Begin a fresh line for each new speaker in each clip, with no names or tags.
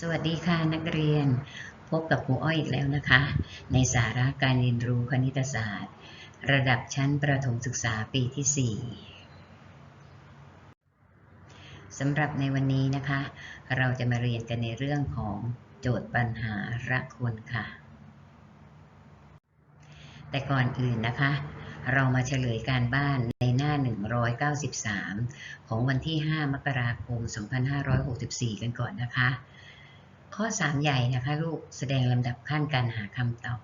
สวัสดีค่ะนักเรียน พบกับครูอ้อยอีกแล้วนะคะ ในสาระการเรียนรู้คณิตศาสตร์ ระดับชั้นประถมศึกษาปีที่ 4สำหรับในวันนี้นะคะ เราจะมาเรียนกันในเรื่องของโจทย์ปัญหาระคนค่ะ แต่ก่อนอื่นนะคะ เรามาเฉลยการบ้านในหน้า 193 ของวันที่ 5 มกราคม 2564 กันก่อนนะคะ ข้อ 3 ใหญ่นะคะลูกแสดงลำดับขั้นการหาคำตอบ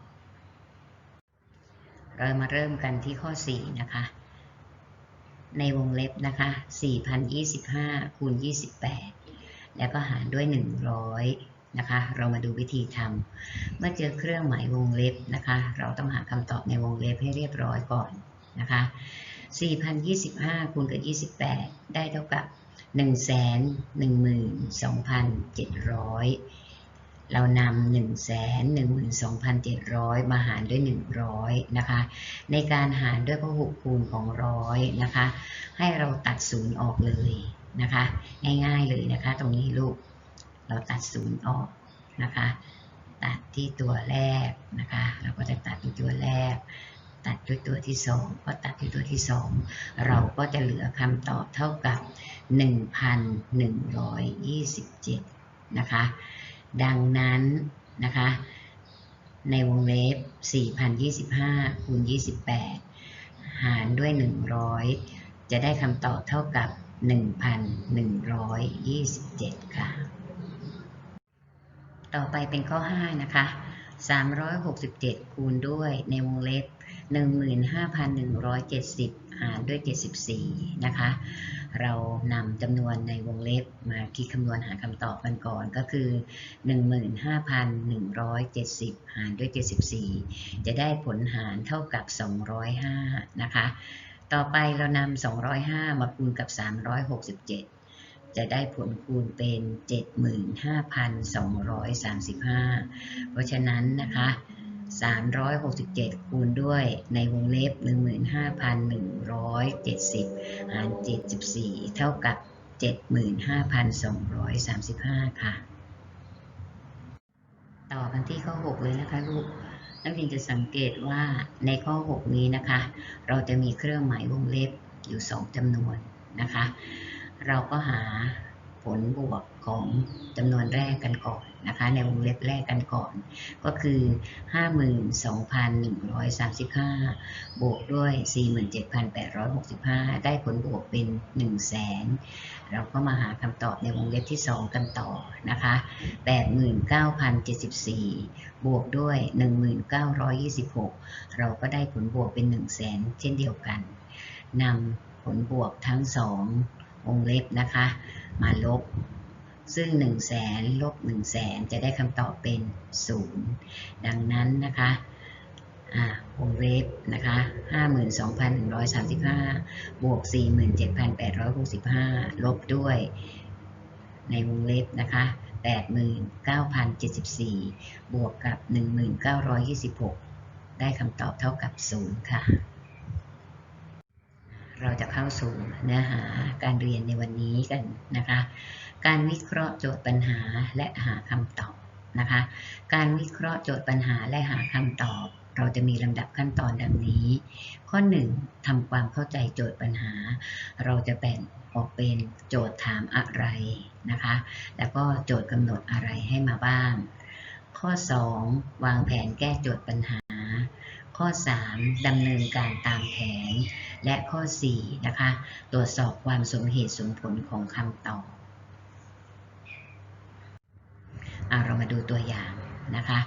เรามาเริ่มกันที่ข้อ 4 นะคะ ในวงเล็บนะคะ 4,025 คูณ 28 แล้วก็หารด้วย 100 นะคะ เรามาดูวิธีทำเมื่อเจอเครื่องหมายวงเล็บนะคะ เราต้องหาคำตอบในวงเล็บให้เรียบร้อยก่อนนะคะ 4,025 คูณกับ 28 ได้เท่ากับ112,700 เรานำ112,700มาหารด้วย100นะคะ ในการหารด้วยพหุคูณของร้อยนะคะ ให้เราตัดศูนย์ออกเลยนะคะ ง่ายๆเลยนะคะ ตรงนี้ลูก เราตัดศูนย์ออกนะคะ ตัดที่ตัวแรกนะคะ เราก็จะตัดที่ตัวแรก ตัดด้วยตัวที่สองพอตัดด้วยตัวที่สองเราก็จะเหลือคำตอบเท่ากับ 1,127 นะคะ ดังนั้นนะคะในวงเล็บ 4,025 คูณ 28 หารด้วย 100 จะได้คำตอบเท่ากับ 1,127 ค่ะ ต่อไปเป็นข้อ 5 นะคะ 367 คูณด้วยในวงเล็บ 15,170 หารด้วย 74 นะคะ เรานำจำนวนในวงเล็บมาคิดคำนวณหาคำตอบกันก่อนก็คือ 15,170 หารด้วย 74 จะได้ผลหารเท่ากับ 205 นะคะ ต่อไปเรานำ 205 มาคูณกับ 367จะได้ผลคูณเป็น 75,235 เพราะฉะนั้นนะคะ 367 คูณด้วยในวงเล็บ 15,170 หาร 74 เท่ากับ 75,235 ค่ะ ต่อกันที่ข้อ 6 เลยนะคะลูก นักเรียนจะสังเกตว่าในข้อ 6 นี้นะคะ เราจะมีเครื่องหมายวงเล็บอยู่ 2จำนวนนะคะ เราก็หา ผลบวกของจำนวนแรกกันก่อนนะคะ ในวงเล็บแรกกันก่อน ก็คือ 52,135 บวกด้วย 47,865 ได้ผลบวกเป็น 100,000 เราก็มาหาคำตอบในวงเล็บที่ 2 กันต่อนะคะ 89,074 บวกด้วย 1926 เราก็ได้ผลบวกเป็น 100,000 เช่นเดียวกันนำผลบวกทั้ง 2 วงเล็บนะคะ มาลบ ซึ่ง 1 0 0 0 0แสนลบ1 0 0 0 0แสนจะได้คำตอบเป็น 0 ดังนั้นนะคะวงเล็บนะคะ52,135 บวก 47,865 ลบด้วย ในวงเล็บนะคะ89,074 บวกกับ 1926 ได้คำตอบเท่ากับ 0 ค่ะ เราจะเข้าสู่เนื้อหาการเรียนในวันนี้กันนะคะ การวิเคราะห์โจทย์ปัญหาและหาคำตอบนะคะ การวิเคราะห์โจทย์ปัญหาและหาคำตอบ เราจะมีลำดับขั้นตอนดังนี้ ข้อ 1ทำความเข้าใจโจทย์ปัญหา เราจะแบ่งออกเป็นโจทย์ถามอะไรนะคะ แล้วก็โจทย์กำหนดอะไรให้มาบ้าง ข้อ 2 วางแผนแก้โจทย์ปัญหา ข้อ 3ดำเนินการตามแผน และข้อ 4 นะคะ ตรวจสอบความสมเหตุสมผลของคำตอบอเรามาดูตัวอย่างนะคะ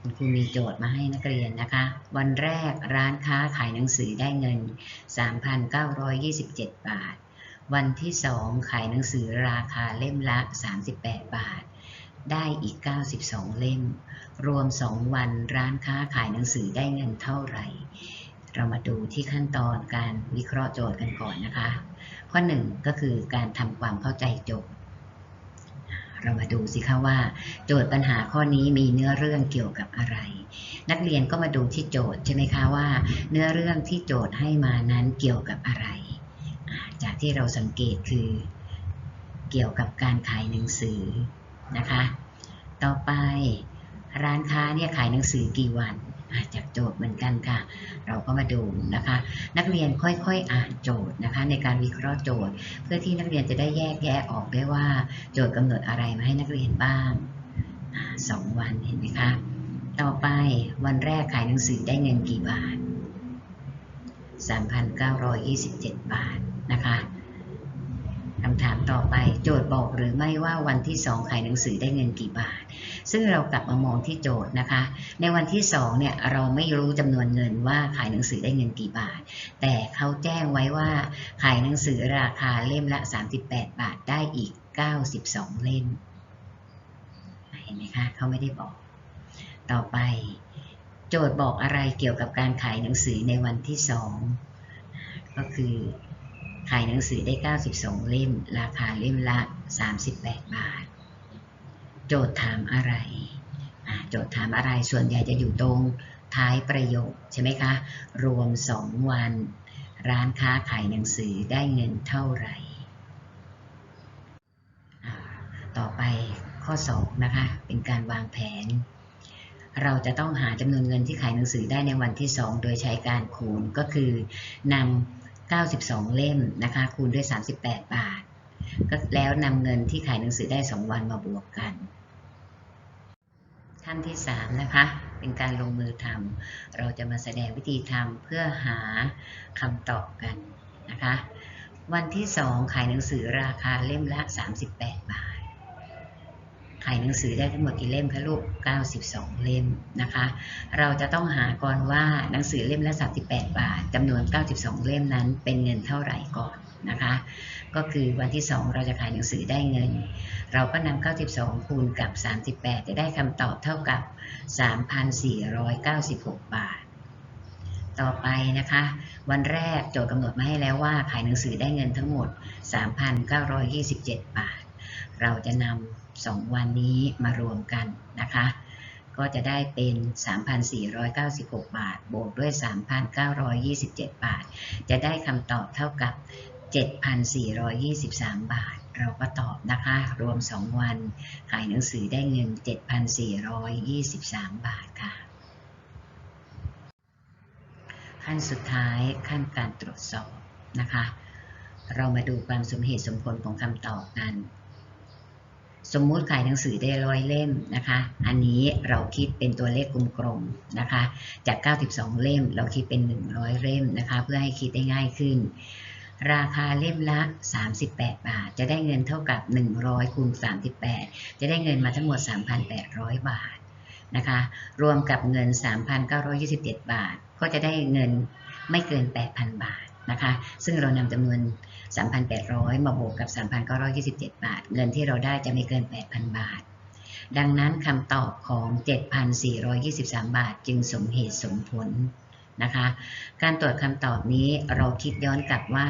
คุณครูมีโจทย์มาให้นักเรียนนะคะ วันแรกร้านค้าขายหนังสือได้เงิน 3,927 บาท วันที่ 2 ขายหนังสือราคาเล่มละ 38 บาท ได้อีก 92 เล่ม รวม 2 วันร้านค้าขายหนังสือได้เงินเท่าไหร่ เรามาดูที่ขั้นตอนการวิเคราะห์โจทย์กันก่อนนะคะ ข้อ 1 ก็คือการทำความเข้าใจโจทย์ เรามาดูสิคะว่า โจทย์ปัญหาข้อนี้มีเนื้อเรื่องเกี่ยวกับอะไร นักเรียนก็มาดูที่โจทย์ใช่ไหมคะว่า เนื้อเรื่องที่โจทย์ให้มานั้นเกี่ยวกับอะไร จากที่เราสังเกตคือเกี่ยวกับการขายหนังสือ นะคะ ต่อไปร้านค้าเนี่ยขายหนังสือกี่วันจากโจทย์เหมือนกันค่ะ เราก็มาดูนะคะ นักเรียนค่อยๆอ่านโจทย์นะคะ ในการวิเคราะห์โจทย์ เพื่อที่นักเรียนจะได้แยกแยะออกได้ว่าโจทย์กำหนดอะไรมาให้นักเรียนบ้างอสองวันเห็นไหมคะ ต่อไปวันแรกขายหนังสือได้เงินกี่บาท 3,927 บาทนะคะ คำถามต่อไปโจทย์บอกหรือไม่ว่าวันที่ 2 ขายหนังสือได้เงินกี่บาท ซึ่งเรากลับมามองที่โจทย์นะคะ ในวันที่2เนี่ยเราไม่รู้จำนวนเงินว่าขายหนังสือได้เงินกี่บาท แต่เขาแจ้งไว้ว่าขายหนังสือราคาเล่มละ 38 บาทได้อีก 92 เล่มเห็นไหมคะเขาไม่ได้บอก ต่อไปโจทย์บอกอะไรเกี่ยวกับการขายหนังสือในวันที่2ก็คือ ขายหนังสือได้ 92 เล่ม ราคาเล่มละ 38 บาท โจทย์ถามอะไร โจทย์ถามอะไร ส่วนใหญ่จะอยู่ตรงท้ายประโยคใช่ไหมคะ รวม 2 วัน ร้านค้าขายหนังสือได้เงินเท่าไหร่ ต่อไปข้อ 2 นะคะ เป็นการวางแผน เราจะต้องหาจำนวนเงินที่ขายหนังสือได้ในวันที่ 2 โดยใช้การคูณก็คือนำ 92 เล่มนะคะคูณด้วย 38 บาท ก็แล้วนำเงินที่ขายหนังสือได้ 2 วันมาบวกกัน ขั้นที่ 3 นะคะ เป็นการลงมือทำเราจะมาแสดงวิธีทำเพื่อหาคำตอบกันนะคะ วันที่ 2 ขายหนังสือราคาเล่มละ 38บาทขายหนังสือได้ทั้งหมดกี่เล่มคะลูก 92 เล่มนะคะ เราจะต้องหาก่อนว่าหนังสือเล่มละ 38 บาทจำนวน 92 เล่มนั้นเป็นเงินเท่าไหร่ก่อนนะคะ ก็คือวันที่ 2 เราจะขายหนังสือได้เงิน เราก็นำ92 คูณกับ 38 จะได้คำตอบเท่ากับ 3,496 บาท ต่อไปนะคะ วันแรกโจทย์กำหนดมาให้แล้วว่าขายหนังสือได้เงินทั้งหมด 3,927 บาท เราจะนำ สองวันนี้มารวมกันนะคะ ก็จะได้เป็น 3,496 บาท บวกด้วย 3,927 บาท จะได้คำตอบเท่ากับ 7,423 บาท เราก็ตอบนะคะ รวม 2 วัน ขายหนังสือได้เงิน 7,423 บาทค่ะ ขั้นสุดท้ายขั้นการตรวจสอบนะคะ เรามาดูความสมเหตุสมผลของคำตอบกัน สมมุติขายหนังสือได้ร้อยเล่มนะคะ อันนี้เราคิดเป็นตัวเลขกลมๆนะคะ จาก 92 เล่มเราคิดเป็น 100 เล่มนะคะ เพื่อให้คิดได้ง่ายขึ้น ราคาเล่มละ 38 บาท จะได้เงินเท่ากับ 100คูณ38 จะได้เงินมาทั้งหมด 3,800 บาทนะคะ รวมกับเงิน 3,927 บาท ก็จะได้เงินไม่เกิน 8,000 บาทนะคะ ซึ่งเรานำจำนวน 3,800 มาบวกกับ 3,927 บาท เงินที่เราได้จะไม่เกิน 8,000 บาท ดังนั้นคำตอบของ 7,423 บาทจึงสมเหตุสมผลนะคะ การตรวจคำตอบนี้เราคิดย้อนกลับว่า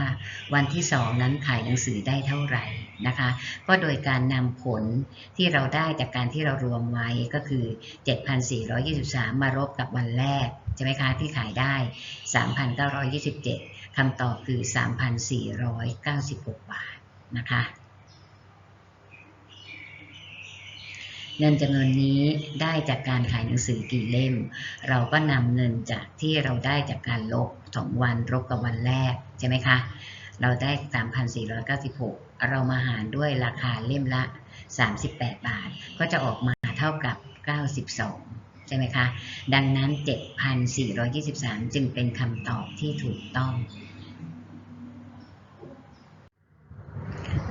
วันที่2นั้นขายหนังสือได้เท่าไหร่นะคะ ก็โดยการนำผลที่เราได้จากการที่เรารวมไว้ก็คือ 7,423 มารบกับวันแรก ใช่ไหมคะ ที่ขายได้ 3,927 คำตอบคือ 3,496 บาทนะคะเงินจำนวนนี้ได้จากการขายหนังสือกี่เล่ม เราก็นำเงินจากที่เราได้จากการลบสองวันลบกับวันแรกใช่ไหมคะ เราได้ 3,496 เรามาหารด้วยราคาเล่มละ 38 บาท ก็จะออกมาเท่ากับ 92 ใช่ไหมคะ ดังนั้น 7,423 จึงเป็นคำตอบที่ถูกต้อง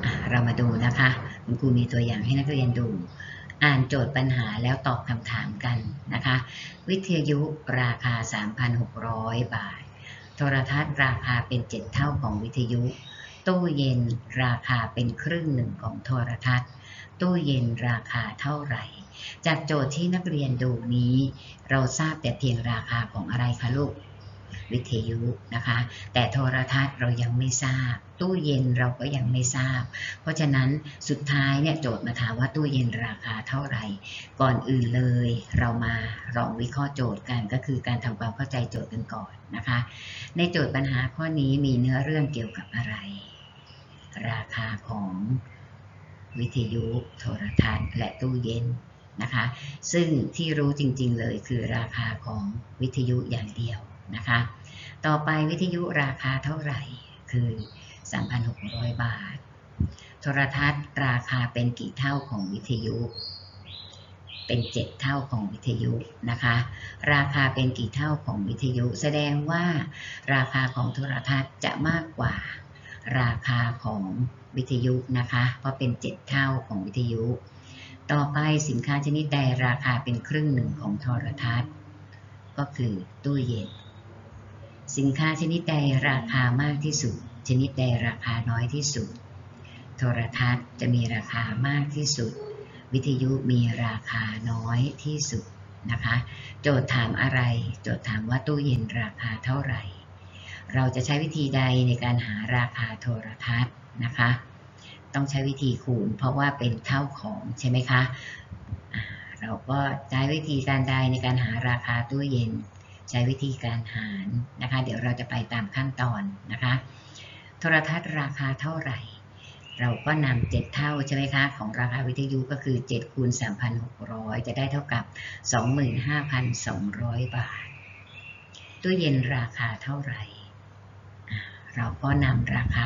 อเรามาดูนะคะ คุณครูมีตัวอย่างให้นักเรียนดู อ่านโจทย์ปัญหาแล้วตอบคำถามกันนะคะ วิทยุราคา 3,600 บาท โทรทัศน์ราคาเป็น 7 เท่าของวิทยุ ตู้เย็นราคาเป็นครึ่งหนึ่งของโทรทัศน์ ตู้เย็นราคาเท่าไหร่ จากโจทย์ที่นักเรียนดูนี้ เราทราบแต่เพียงราคาของอะไรคะลูก วิทยุนะคะ แต่โทรทัศน์เรายังไม่ทราบ ตู้เย็นเราก็ยังไม่ทราบ เพราะฉะนั้นสุดท้ายเนี่ยโจทย์มาถามว่าตู้เย็นราคาเท่าไหร่ ก่อนอื่นเลย เรามาลองวิเคราะห์โจทย์กันก็คือการทำความเข้าใจโจทย์กันก่อนนะคะ ในโจทย์ปัญหาข้อนี้มีเนื้อเรื่องเกี่ยวกับอะไร ราคาของ วิทยุโทรทัศน์ และตู้เย็นนะคะ ซึ่งที่รู้จริงๆเลยคือราคาของวิทยุอย่างเดียวนะคะ ต่อไปวิทยุราคาเท่าไหร่คือ 3,600 บาท โทรทัศน์ราคาเป็นกี่เท่าของวิทยุ เป็น 7 เท่าของวิทยุนะคะ ราคาเป็นกี่เท่าของวิทยุ แสดงว่าราคาของโทรทัศน์จะมากกว่า ราคาของวิทยุนะคะ เพราะเป็น 7 เท่าของวิทยุ ต่อไปสินค้าชนิดใดราคาเป็นครึ่งหนึ่งของโทรทัศน์ ก็คือตู้เย็น สินค้าชนิดใดราคามากที่สุด ชนิดใดราคาน้อยที่สุด โทรทัศน์จะมีราคามากที่สุด วิทยุมีราคาน้อยที่สุดนะคะ โจทย์ถามอะไร โจทย์ถามว่าตู้เย็นราคาเท่าไหร่ เราจะใช้วิธีใดในการหาราคาโทรทัศน์นะคะ ต้องใช้วิธีคูณเพราะว่าเป็นเท่าของใช่ไหมคะ เราก็ใช้วิธีการใดในการหาราคาตู้เย็น ใช้วิธีการหารนะคะ เดี๋ยวเราจะไปตามขั้นตอนนะคะ โทรทัศน์ราคาเท่าไหร่ เราก็นำ7เท่าใช่ไหมคะของราคาวิทยุก็คือ7คูณ3,600 จะได้เท่ากับ 25,200 บาท ตู้เย็นราคาเท่าไหร่ เราก็นำราคา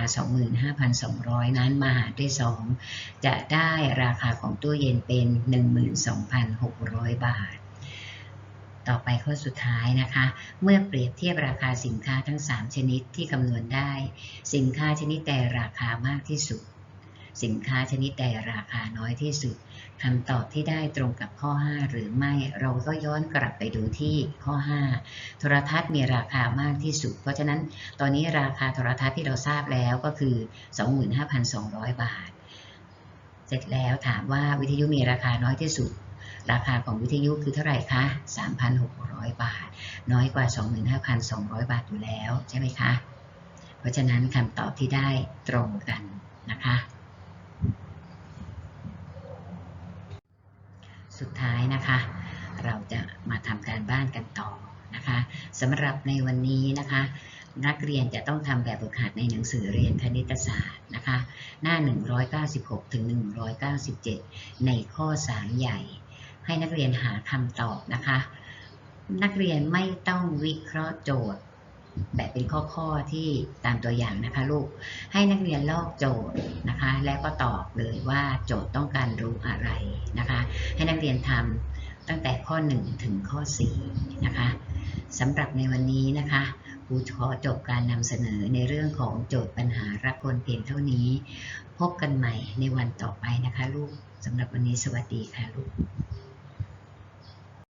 25,200 นั้นมาหารด้วย 2 จะได้ราคาของตู้เย็นเป็น 12,600 บาท ต่อไปข้อสุดท้ายนะคะ เมื่อเปรียบเทียบราคาสินค้าทั้ง 3 ชนิดที่คำนวณได้ สินค้าชนิดใดราคามากที่สุด สินค้าชนิดใดราคาน้อยที่สุดคำตอบที่ได้ตรงกับข้อ 5 หรือไม่เราก็ย้อนกลับไปดูที่ข้อ 5 โทรทัศน์มีราคามากที่สุด เพราะฉะนั้นตอนนี้ราคาโทรทัศน์ที่เราทราบแล้วก็คือ 25,200 บาท เสร็จแล้วถามว่าวิทยุมีราคาน้อยที่สุด ราคาของวิทยุคือเท่าไหร่คะ 3,600 บาท น้อยกว่า 25,200 บาทอยู่แล้วใช่ไหมคะ เพราะฉะนั้นคำตอบที่ได้ตรงกันนะคะ สุดท้ายนะคะ เราจะมาทำการบ้านกันต่อนะคะสำหรับในวันนี้นะคะ นักเรียนจะต้องทำแบบฝึกหัดในหนังสือเรียนคณิตศาสตร์นะคะ หน้า 196ถึง197 ในข้อ 3 ใหญ่ ให้นักเรียนหาคำตอบนะคะ นักเรียนไม่ต้องวิเคราะห์โจทย์ แบบเป็นข้อๆที่ตามตัวอย่างนะคะลูก ให้นักเรียนลอกโจทย์นะคะ แล้วก็ตอบเลยว่าโจทย์ต้องการรู้อะไรนะคะ ให้นักเรียนทำตั้งแต่ข้อ 1 ถึงข้อ4นะคะสำหรับในวันนี้นะคะครูขอจบการนำเสนอในเรื่องของโจทย์ปัญหารักคนเพียงเท่านี้ พบกันใหม่ในวันต่อไปนะคะลูกสำหรับวันนี้สวัสดีค่ะลูก